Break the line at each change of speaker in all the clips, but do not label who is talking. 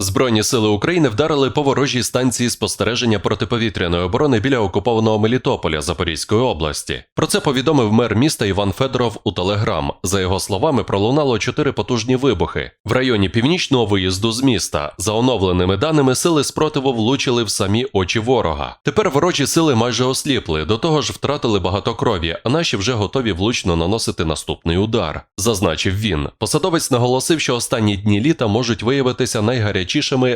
Збройні сили України вдарили по ворожій станції спостереження протиповітряної оборони біля окупованого Мелітополя Запорізької області. Про це повідомив мер міста Іван Федоров у Телеграм. За його словами, пролунало чотири потужні вибухи в районі північного виїзду з міста. За оновленими даними, сили спротиву влучили в самі очі ворога. Тепер ворожі сили майже осліпли. До того ж, втратили багато крові, а наші вже готові влучно наносити наступний удар. Зазначив він. Посадовець наголосив, що останні дні літа можуть виявитися найгарячішими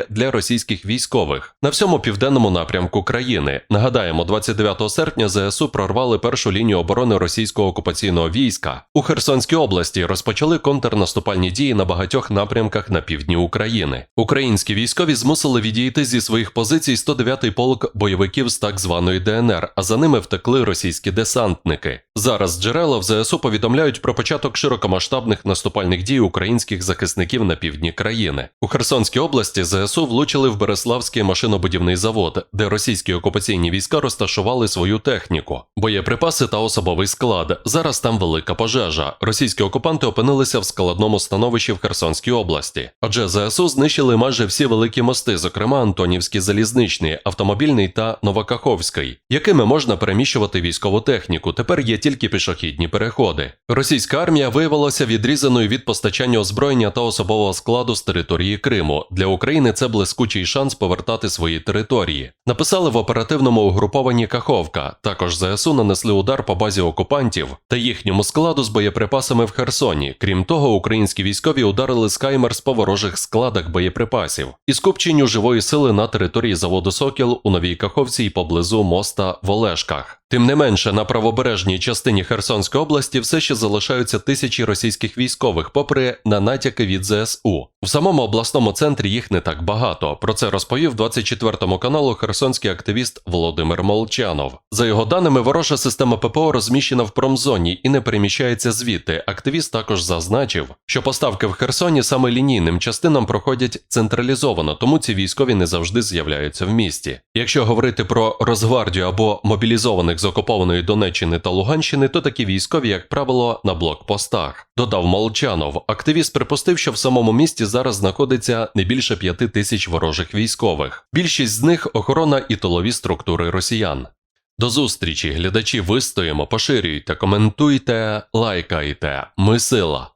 для російських військових на всьому південному напрямку країни. Нагадаємо, 29 серпня ЗСУ прорвали першу лінію оборони російського окупаційного війська. У Херсонській області розпочали контрнаступальні дії на багатьох напрямках на півдні України. Українські військові змусили відійти зі своїх позицій 109-й полк бойовиків з так званої ДНР, а за ними втекли російські десантники. Зараз джерела в ЗСУ повідомляють про початок широкомасштабних наступальних дій українських захисників на півдні країни. У Херсонській області ЗСУ влучили в Береславський машинобудівний завод, де російські окупаційні війська розташували свою техніку, боєприпаси та особовий склад. Зараз там велика пожежа. Російські окупанти опинилися в складному становищі в Херсонській області. Адже ЗСУ знищили майже всі великі мости, зокрема Антонівський залізничний, автомобільний та Новокаховський, якими можна переміщувати військову техніку. Тепер є тільки пішохідні переходи. Російська армія виявилася відрізаною від постачання озброєння та особового складу з території Криму. Для України це блискучий шанс повертати свої території. Написали в оперативному угрупованні Каховка. Також ЗСУ нанесли удар по базі окупантів та їхньому складу з боєприпасами в Херсоні. Крім того, українські військові ударили Скаймерс по ворожих складах боєприпасів і скупченню живої сили на території заводу Сокіл у Новій Каховці і поблизу моста в Олешках. Тим не менше, на правобережній частині Херсонської області все ще залишаються тисячі російських військових, попри на натяки від ЗСУ. В самому обласному центрі їх не так багато. Про це розповів 24 каналу херсонський активіст Володимир Молчанов. За його даними, ворожа система ППО розміщена в промзоні і не переміщається звідти. Активіст також зазначив, що поставки в Херсоні саме лінійним частинам проходять централізовано, тому ці військові не завжди з'являються в місті. Якщо говорити про Росгвардію або мобілізованих з окупованої Донеччини та Луганщини, то такі військові, як правило, на блокпостах. Додав Молчанов. Активіст припустив, що в самому місті зараз знаходиться не більше п'яти тисяч ворожих військових. Більшість з них охорона і тилові структури росіян. До зустрічі, глядачі, вистоїмо, поширюйте, коментуйте, лайкайте. Ми сила.